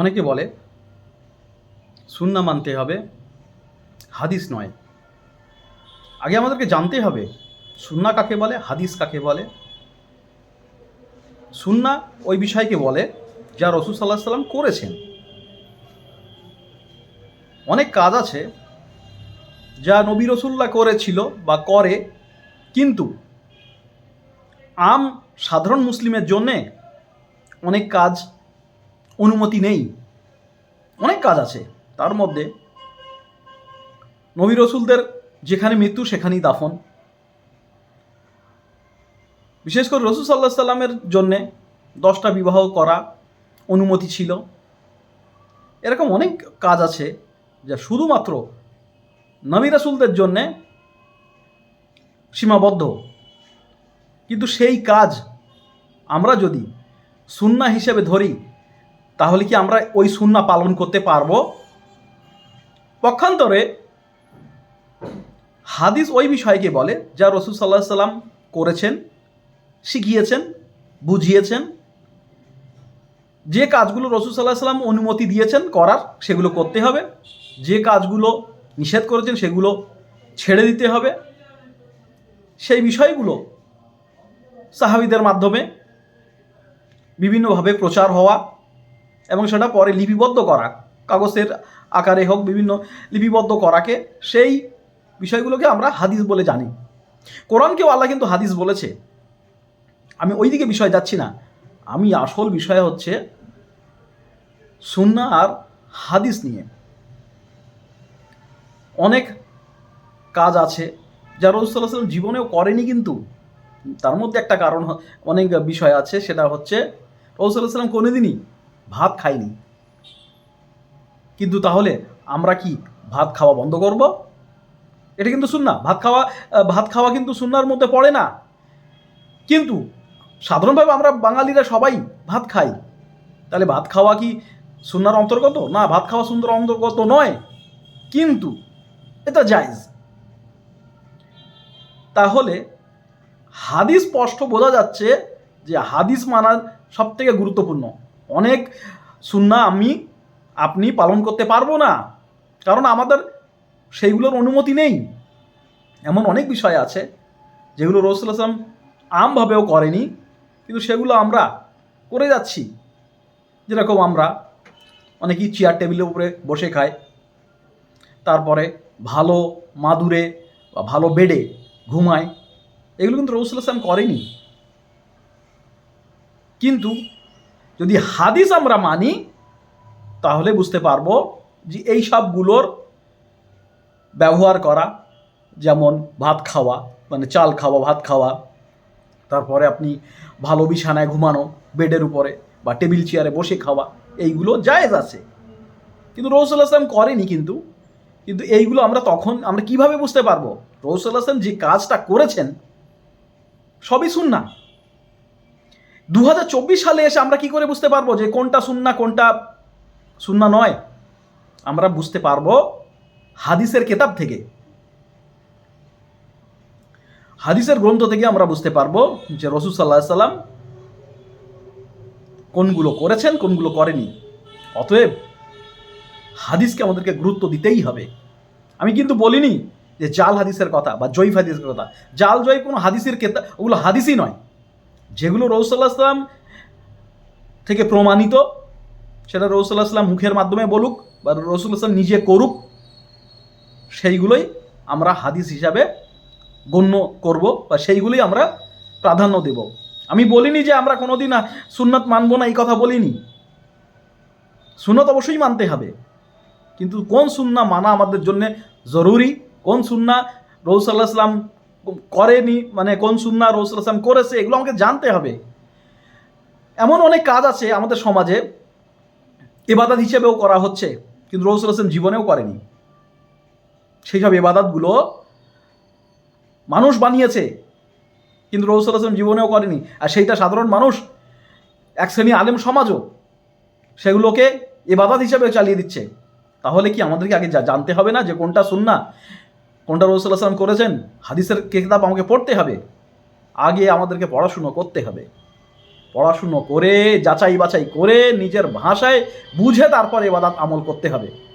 অনেকে বলে, সুন্না মানতে হবে, হাদিস নয়। আগে আমাদেরকে জানতে হবে, সুন্না কাকে বলে, হাদিস কাকে বলে? সুন্না ওই বিষয়কে বলে যা রসুল সাল্লাহ সাল্লাম করেছেন। অনেক কাজ আছে যা নবী রসুল্লাহ করেছিল বা করে, কিন্তু আম সাধারণ মুসলিমের জন্যে অনেক কাজ অনুমতি নেই। অনেক কাজ আছে। তার মধ্যে নবী রসুলদের যেখানে মৃত্যু, সেখানেই দাফন। বিশেষ করে রসুল সাল্লাহ সাল্লামের জন্যে দশটা বিবাহ করা অনুমতি ছিল। এরকম অনেক কাজ আছে যা শুধুমাত্র নবী রাসুলদের জন্যে সীমাবদ্ধ। কিন্তু সেই কাজ আমরা যদি সুন্না হিসেবে ধরি তাহলে কি আমরা ওই সুন্না পালন করতে পারব? পক্ষান্তরে হাদিস ওই বিষয়কে বলে, যা রসুল সাল্লাহ সাল্লাম করেছেন, শিখিয়েছেন, বুঝিয়েছেন, যে কাজগুলো রসুল সাল্লাহ সাল্লাম অনুমতি দিয়েছেন করার, সেগুলো করতে হবে। যে কাজগুলো নিষেধ করেছেন, সেগুলো ছেড়ে দিতে হবে। সেই বিষয়গুলো সাহাবিদের মাধ্যমে বিভিন্নভাবে প্রচার হওয়া এবং সেটা পরে লিপিবদ্ধ করা, কাগজের আকারে হোক, বিভিন্ন লিপিবদ্ধ করাকে, সেই বিষয়গুলোকে আমরা হাদিস বলে জানি। কোরআনকেও আল্লাহ কিন্তু হাদিস বলেছে। আমি ওই দিকে বিষয় যাচ্ছি না। আমি আসল বিষয় হচ্ছে সুন্না আর হাদিস নিয়ে। অনেক কাজ আছে। যা সাল্লাম জীবনেও করেনি কিন্তু। তার মধ্যে একটা কারণ অনেক বিষয় আছে। সেটা হচ্ছে রসুল্লাহ সাল্লাম কোনোদিনই ভাত খাইনি। কিন্তু তাহলে আমরা কি ভাত খাওয়া বন্ধ করব? এটা কিন্তু সুন্না। ভাত খাওয়া ভাত খাওয়া কিন্তু সুন্নার মধ্যে পড়ে না। কিন্তু সাধারণভাবে আমরা বাঙালিরা সবাই ভাত খাই। তাহলে ভাত খাওয়া কি সুন্নার অন্তর্গত? না, ভাত খাওয়া সুন্দর অন্তর্গত নয়। কিন্তু এটা জায়জ। তাহলে হাদিস স্পষ্ট বোঝা যাচ্ছে যে হাদিস মানা সব থেকে গুরুত্বপূর্ণ। অনেক সুন্না আমি, আপনি পালন করতে পারব না। কারণ আমাদের সেইগুলোর অনুমতি নেই। এমন অনেক বিষয় আছে, যেগুলো রসুল আসলাম আমভাবেও করেনি, কিন্তু সেগুলো আমরা করে যাচ্ছি। যেরকম আমরা অনেকেই চেয়ার টেবিলের উপরে বসে খায় তারপরে ভালো মাদুরে বা ভালো বেডে ঘুমায় এগুলো কিন্তু রসুল আসলাম করেনি। কিন্তু যদি হাদিস আমরা মানি, তাহলে বুঝতে পারব যে এই সবগুলোর ব্যবহার করা, যেমন ভাত খাওয়া মানে চাল খাওয়া, ভাত খাওয়া, তারপরে আপনি ভালো বিছানায় ঘুমানো, বেডের উপরে বা টেবিল চেয়ারে বসে খাওয়া, এইগুলো জায়েজ আছে। কিন্তু রসুল আসলাম করেনি কিন্তু। কিন্তু এইগুলো আমরা তখন আমরা কীভাবে বুঝতে পারব? রসুল আসলাম যে কাজটা করেছেন, সবই শুননা দু হাজার চব্বিশ সালে এসে আমরা কি করে বুঝতে পারব যে কোনটা সুন্না কোনটা সুন্না নয়? আমরা বুঝতে পারব হাদিসের কেতাব থেকে। হাদিসের গ্রন্থ থেকে আমরা বুঝতে পারব যে রসুল সাল্লাহ সাল্লাম কোনগুলো করেছেন, কোনগুলো করেনি। অতএব হাদিসকে আমাদেরকে গুরুত্ব দিতেই হবে। আমি কিন্তু বলিনি যে জাল হাদিসের কথা বা জয়ীফ হাদিসের কথা। জাল, জয়ীফ কোনো হাদিসের কেতা ওগুলো হাদিসই নয়। যেগুলো রৌসাল্লাহ থেকে প্রমাণিত, সেটা রৌসাল্লাহ আসলাম মুখের মাধ্যমে বলুক বা আসলাম নিজে করুক, সেইগুলোই আমরা হাদিস হিসাবে গণ্য করব বা সেইগুলোই আমরা প্রাধান্য দেব। আমি বলিনি যে আমরা কোনোদিন সুন্নত মানবো না, এই কথা বলিনি। সুন্নত অবশ্যই মানতে হবে। কিন্তু কোন সুন্না মানা আমাদের জন্য জরুরি? কোন সুন্না রৌসাল্লাহ আসলাম করেনি মানে কোন সুন্না রৌসাল্লাহ আসলাম করেছে, এগুলো আমাকে জানতে হবে। এমন অনেক কাজ আছে আমাদের সমাজে, ইবাদত হিসেবেও করা হচ্ছে, কিন্তু রৌসুল আসলাম জীবনেও করেনি। সেই সব ইবাদতগুলো মানুষ বানিয়েছে, কিন্তু রৌসুল আসলাম জীবনেও করেনি, আর সেইটা সাধারণ মানুষ, এক শ্রেণি আলেম সমাজও, সেগুলোকে ইবাদত হিসেবে চালিয়ে দিচ্ছে। তাহলে কি আমাদেরকে আগে জানতে হবে না যে কোনটা সুন্না কোনটা রসুল আসলাম করেছেন? হাদিসের কিতাব আমাকে পড়তে হবে। আগে আমাদেরকে পড়াশুনো করতে হবে। পড়াশুনো করে যাচাই বাছাই করে, নিজের ভাষায় বুঝে তারপর এবাদাত আমল করতে হবে।